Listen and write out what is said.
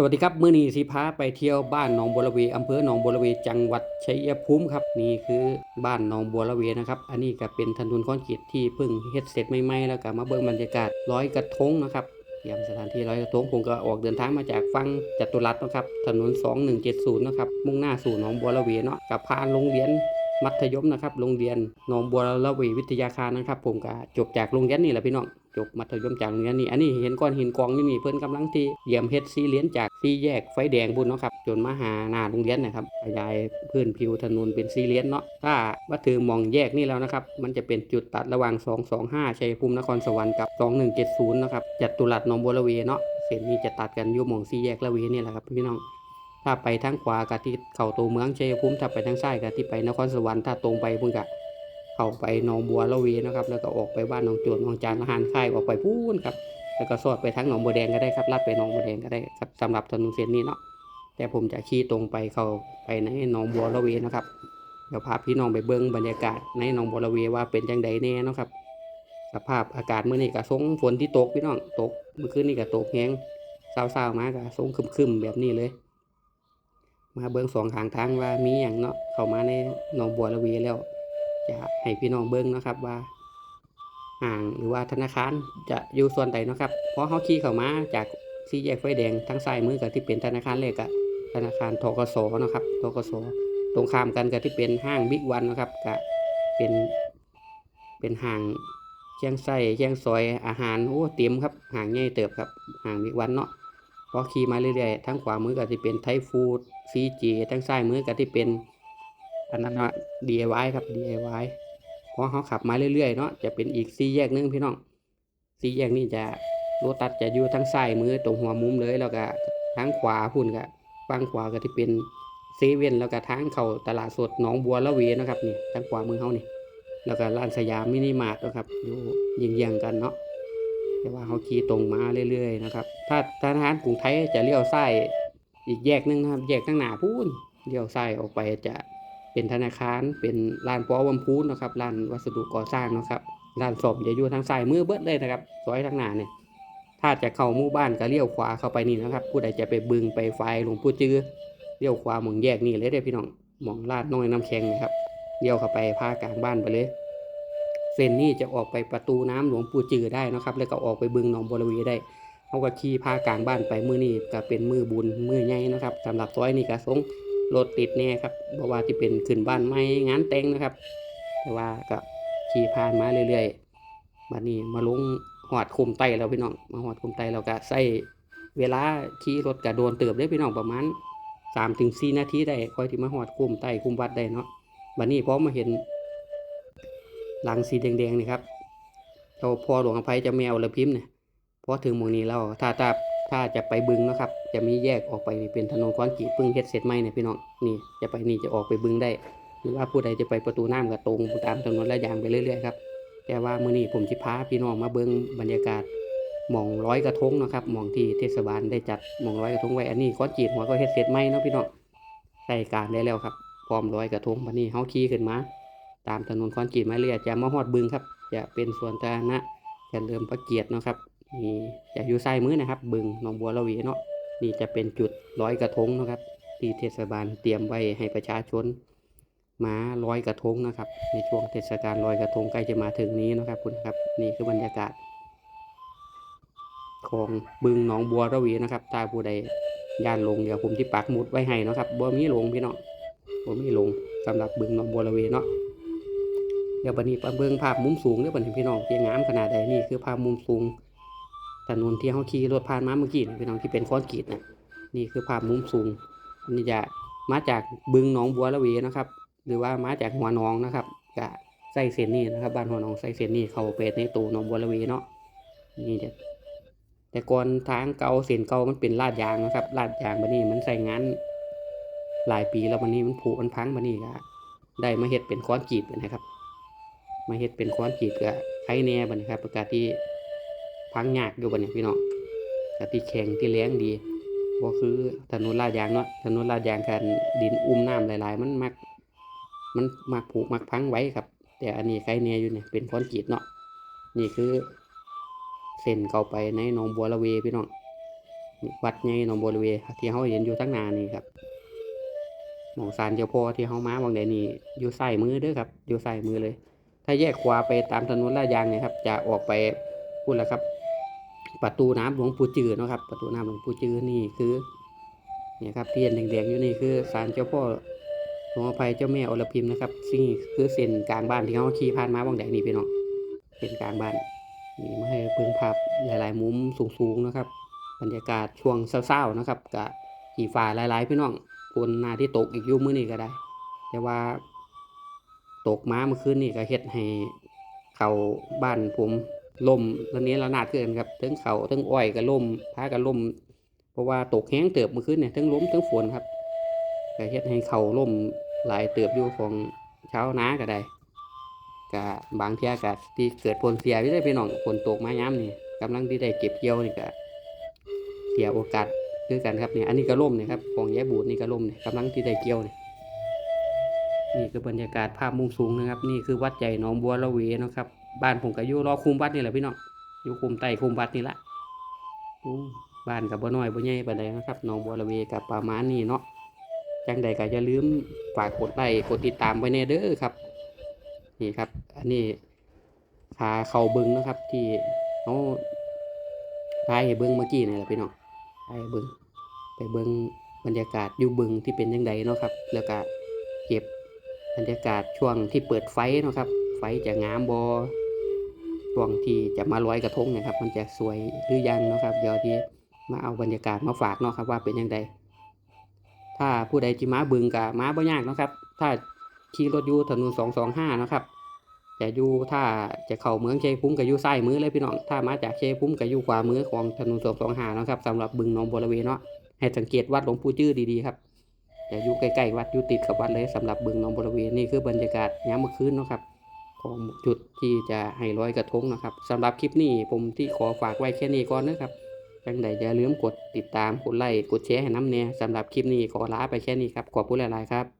สวัสดีครับ มื้อนี้สิพาไปเที่ยวบ้านหนองบัวระเวอำเภอหนองบัวระเวจังหวัดชัยภูมิครับนี่คือบ้านหนองบัวระเวนะครับ อันนี้ก็เป็นถนนคอนกรีตที่เพิ่งเฮ็ดเสร็จใหม่ๆแล้วก็มาเบิ่งบรรยากาศร้อยกระทงนะครับเตรียมสถานที่ร้อยกระทงผมก็ออกเดินทางมาจากฝั่งจัตุรัสนะครับถนน 2170นะครับมุ่งหน้าสู่หนองบัวระเวเนาะกับผ่านโรงเรียนมัธยมนะครับโรงเรียนหนองบัวระเววิทยาคารนะครับ ผมก็จบจากโรงเรียนนี่แหละพี่น้อง จบมัธยมจากโรงเรียนนี่อันนี้เห็นก้อนหินกองอยู่นี่เพิ่นกำลังที่เยี่ยมเฮ็ดซีเลียนจากซีแยกไฟแดงบุญเนาะครับจนมาหาหน้าโรงเรียนนะครับขยายพื้นผิวถนนเป็นซีเลียนเนาะถ้าว่าถึงมองแยกนี่แล้วนะครับมันจะเป็นจุดตัดระหว่าง 225ชัยภูมินครสวรรค์กับ 2170นะครับจัตุรัสหนองบัวระเวเนาะเส้นนี้จะตัดกันอยู่มองซีแยกระเวนี่แหละครับพี่น้องถ้าไปทางขวาก็ที่เข้าตัวเมืองชัยภูมิถ้าไปทางซ้ายก็ที่ไปนครสวรรค์ถ้าตรงไปพุ่นก็ เข้าไปหนองบัวละเวนะครับ แล้วก็ออกไปบ้านหนองโจวนหนองจานอาหารค่ายออกไปพูนครับ แล้วก็สอดไปทางหนองบัวแดงก็ได้ครับลัดไปหนองบัวแดงก็ได้ครับสำหรับถนนเส้นนี้เนาะแต่ผมจะขี่ตรงไปเข้าไปในหนองบัวละเวนะครับเดี๋ยวพาพี่น้องไปเบิ้งบรรยากาศในหนองบัวละเวว่าเป็นจังใดแน่นะครับสภาพอากาศเมื่อนี้ก็ทรงฝนที่ตกพี่น้องตกเมื่อคืนนี้ก็ตกแห้งเศร้าๆมาก็ทรงคึมๆแบบนี้เลย มาเบิ้งสองข้างทางว่ามีอย่างเนาะเข้ามาในหนองบัวระเวีแล้ว จะให้พี่น้องเบิ้งนะครับว่าห่างหรือว่าธนาคารจะอยู่ส่วนใดนะครับเพราะเขาขี่เข้ามาจากสี่แยกไฟแดงทางซ้ายมือกับที่เป็นธนาคารเลขกับธนาคารทกสเนะครับทกสตรงข้ามกันกับที่เป็นห้างบิ๊กวันนะครับกับเป็นเป็นห้างเชียงไส้เชียงซอยอาหารโอ้เต็มครับห่างใหญ่เติบครับห่างบิ๊กวันเนาะพอขี่มาเรื่อยๆทั้งขวามือก็จะเป็นไทฟูดซีจีทั้งซ้ายมือก็ที่เป็น อันนั้นว่า DIY ครับ DIY พอเขาขับมาเรื่อยๆเนาะจะเป็นอีกสี่แยกหนึงพี่น้องสี่แยกนี่จะรถตัดจะอยู่ทั้งซ้ายมือตรงหัวมุมเลยแล้วก็ทางขวาพุ่นก็ฝั่งขวาก็ที่เป็นเซเว่นแล้วก็ทางเข้าตลาดสดหนองบัวละเวนะครับนี่ทางขวามือเขานี่แล้วก็ร้านสยามมินิมาร์ทนะครับอยู่เยียงๆกันเนาะแต่ว่าเขาขี่ตรงมาเรื่อยๆนะครับ ถ้าธนารกรุงไทยจะเลี้ยวซ้ายอีกแยกหนึงนะครับ แยกข้างหน้าพูนเลี้ยวซ้ายออกไปจะ เป็นธนาคาร เป็นร้านปอวัมพูนนะครับร้านวัสดุก่อสร้างนะครับร้านสมจะอยู่ทางซ้ายมือเบิดเลยนะครับซอยทางหน้าเนี่ยถ้าจะเข้าหมู่บ้านก็เลี้ยวขวาเข้าไปนี่นะครับ ผู้ใดจะไปบึงไปไฟหลวงปู่จือเลี้ยวขวาหมองแยกนี่เลยเด้พี่น้องหมองลาดน้อยน้ำแข็งนะครับเลี้ยวเข้าไปภาคกลางบ้านไปเลยเส้นนี้จะออกไปประตูน้ำหลวงปู่จือได้นะครับ แล้วก็ออกไปบึงหนองบัวระเวีได้เขาก็ขี่พากลางบ้านไปมือนี้ก็เป็นมือบุญมือใหญ่นะครับสำหรับซอยนี้ก็สง รถติดแน่ครับเพราะว่าที่เป็นขึ้นบ้านใหม่งานแต่งนะครับ แต่ว่าก็ขี่ผ่านมาเรื่อยๆบัดนี้มาลงหอดคุมไตแล้วพี่น้อง มาหอดคุมไตเราก็ใส่เวลาขี่รถก็โดนเติบได้พี่น้องประมาณสามถึงสี่นาทีได้คอยที่มาหอดคุมไตคุมวัดได้เนาะบัดนี้พอมาเห็นหลังสีแดงๆนี่ครับเราพอหลวงอภัยจะแมวละพิมพ์เนี่ยพอถึงหมู่นี้แล้วถ้าถ้า ถ้าจะไปบึงนะครับ จะมีแยกออกไปเป็นถนนคอนกรีตพิ่งเฮ็ดเสร็จใหมเนี่ยพี่น้องนี่จะไปนี่จะออกไปบึงได้ หรือว่าผู้ใดจะไปประตูน้ำก็ตรงตามถนนระยางไปเรื่อยๆครับแต่ว่ามื้อนี้ผมสิพาพี่น้องมาเบิงบรรยากาศหม่องร้อยกระทงนะครับหม่องที่เทศบาลได้จัดหม่องร้อยกระทงไว้อันนี้คอนกรีตหัวก็เฮ็ดเสร็จใหมเนาะพี่น้องใช้การได้แล้วครับพร้อมร้อยกระทงวันนี้เฮาขี่ขึ้นมา ตามถนนคอนกรีตมาเรื่อยจะมาฮอดบึงครับ จะเป็นสวนสาธารณะจะเริ่มพระเกียรตินะครับ นี่จะอยู่ซ้ายมือนะครับ บึงหนองบัวระวีเนาะนี่จะเป็นจุดร้อยกระทงนะครับ ที่เทศบาลเตรียมไว้ให้ประชาชนมาร้อยกระทงนะครับ ในช่วงเทศกาลลอยกระทงใกล้จะมาถึงนี้นะครับคุณครับนี่คือบรรยากาศ ของบึงหนองบัวระวีนะครับถ้าผู้ใดย่านลงเดี๋ยวผมที่ปักหมุดไว้ให้นะครับบ่มีลงพี่เน้องบ่มีลงสำหรับบึงหนองบัวระวีเนาะเดี๋ยวบัดนี้ปเบิ่งภาพมุมสูงเดี๋ยวบัดนี้พี่น้องเพียงงามขนาดใดนี่คือภาพมุมสูง ถนนที่เฮาขี่รถผ่านมาเมื่อกี้นี่พี่น้องที่เป็นคอนกรีตนะนี่คือภาพมุมสูงอันนี้จะมาจากบึงหนองบัวระเวนะครับ หรือว่ามาจากหัวหนองนะครับกะใส่เส้นนี้นะครับ บ้านหัวหนองใส่เส้นนี้เขาไปในตัวหนองบัวระเวเนาะนี่จะแต่ก่อนทางเก่าเส้นเก่ามันเป็นลาดยางนะครับลาดยางบัดนี้มันใส่งานหลายปีแล้วบัดนี้มันผุมันพังบัดนี้ก็ได้มาเฮ็ดเป็นคอนกรีตนะครับ มาเฮ็ดเป็นคอนกรีตก็ไข่แน่บัดนี้ครับประกาศที่ พังยากอยู่บัดนี้พี่น้องกที่แข็งที่แรงดีบ่คือถนนลาดยางเนาะถนนลาดยางกันดินอุ้มน้ำหลายๆ มันมัก มันมักผุมักพังไว้ครับ แต่อันนี้ไข่แน่อยู่เนี่ยเป็นคอนกรีตเนาะนี่คือเส้นเข้าไปในหนองบัวระเวพี่น้องวัดใหญ่หนองบัวระเวที่เขาเห็นอยู่ทั้งนานี่ครับหมองสารเจ้าพ่อที่เขามาบางใดนี่อยู่ใส่มือเด้อครับ อยู่ใส่มือเลย ถ้าแยกขวาไปตามถนนลาดยางเนี่ยครับ จะออกไปพูดแล้วครับ ประตูน้ำหลวงปู่จือนะครับ ประตูน้ำหลวงปู่จือนี่คือเนี่ยครับเที่เห็นแดงๆอยู่นี่คือศาลเจ้าพ่อหลวงอภัยเจ้าแม่อรพิมนะครับซึ่งคือเส้นกลางบ้านที่เขาขี่ผ่านมาบางแดงนี่พี่น้องเส้นกลางบ้านนี่มาให้เพิ่งภาพหลาย ๆ มุมสูงๆนะครับ บรรยากาศช่วงเศร้าๆนะครับกับขี่ฟ้าหลาย ๆ พี่น้องฝนหน้าที่ตกอีกยุ่มื้อนี้ก็ได้ แต่ว่าตกมาเมื่อคืนนี่ก็เฮ็ดให้เขาบ้านผม ล่มระเนี้ระนาดเกินครับทั้งเขาทั้งอ้อยก็ล่มพาก็ล่ม เพราะว่าตกแห้งเติบเมื่อคืนเนี่ยทั้งล้มทั้งฝนครับก็เฮ็ดให้เขาล่มหลายเติบอยู่ของเช้าวนาก็ได้ก็บางเที่ยก็ที่เกิดผลเสียพี่ได้พี่น้องฝนตกมาย้ำนี่กำลังที่ได้เก็บเกี่ยวนี่ก็เสียโอกาสคือกันครับเนี่ยอันนี้ก็ล่มเนี่ยครับของยายบูดนี่ก็ล่มเนี่ยกำลังที่ได้เกี่ยวเนี่ยนี่คือบรรยากาศภาพมุมสูงนะครับ นี่คือวัดใหญ่หนองบัวระเวนะครับ บ้านผมก็อยู่รอคุมวัดนี่แหละพี่น้องอยู่คุมใต้คุมวัดนี่ละบ้านกับบ่น้อยบ่ใหญ่ปานใดนะครับหนองบัวระเวกับประมาณนี้เนาะจังใดก็อย่าลืมฝากกดไลค์กดติดตามไว้แน่เด้อครับนี่ครับ อันนี้ขาเข่าบึงนะครับ ที่เขาพายเบิ้งเมื่อกี้นี่แหละพี่น้องพายเบิ้งไปเบิ้งบรรยากาศอยู่บึงที่เป็นยังไงเนาะครับ แล้วก็เก็บบรรยากาศช่วงที่เปิดไฟเนาะครับ ไฟจะงามบอช่วงที่จะมาลอยกระทงนะครับ มันจะสวยหรือยังนะครับ เดี๋ยวที่มาเอาบรรยากาศมาฝากเนาะครับว่าเป็นยังไงถ้าผู้ใดจิมาบึงกับมาบ่ยากนะครับ ถ้าขี่รถอยู่ถนนสองสองห้านะครับจะอยู่ถ้าจะเข้าเมืองชัยภูมิกับอยู่ซ้มือเลยพี่น้องถ้ามาจากเชัยภูมิกับอยู่ขวามือของถนนสองสองห้านะครับสำหรับบึงหนองบัวระเวเนาะให้สังเกตวัดหลวงปู่จื้อดีๆครับอย่าอยู่ใกล้ๆวัดอยู่ติดกับวัดเลยสำหรับบึงหนองบริเวณนี่คือบรรยากาศยามเมื่อคืนเนาะครับ ของจุดที่จะให้ร้อยกระทงนะครับสำหรับคลิปนี้ผมที่ขอฝากไว้แค่นี้ก่อนนะครับจังใดอย่าลืมกดติดตามกดไลค์กดแชร์ให้น้ำเนี่ยสำหรับคลิปนี้ขอลาไปแค่นี้ครับขอบคุณหลายๆครับ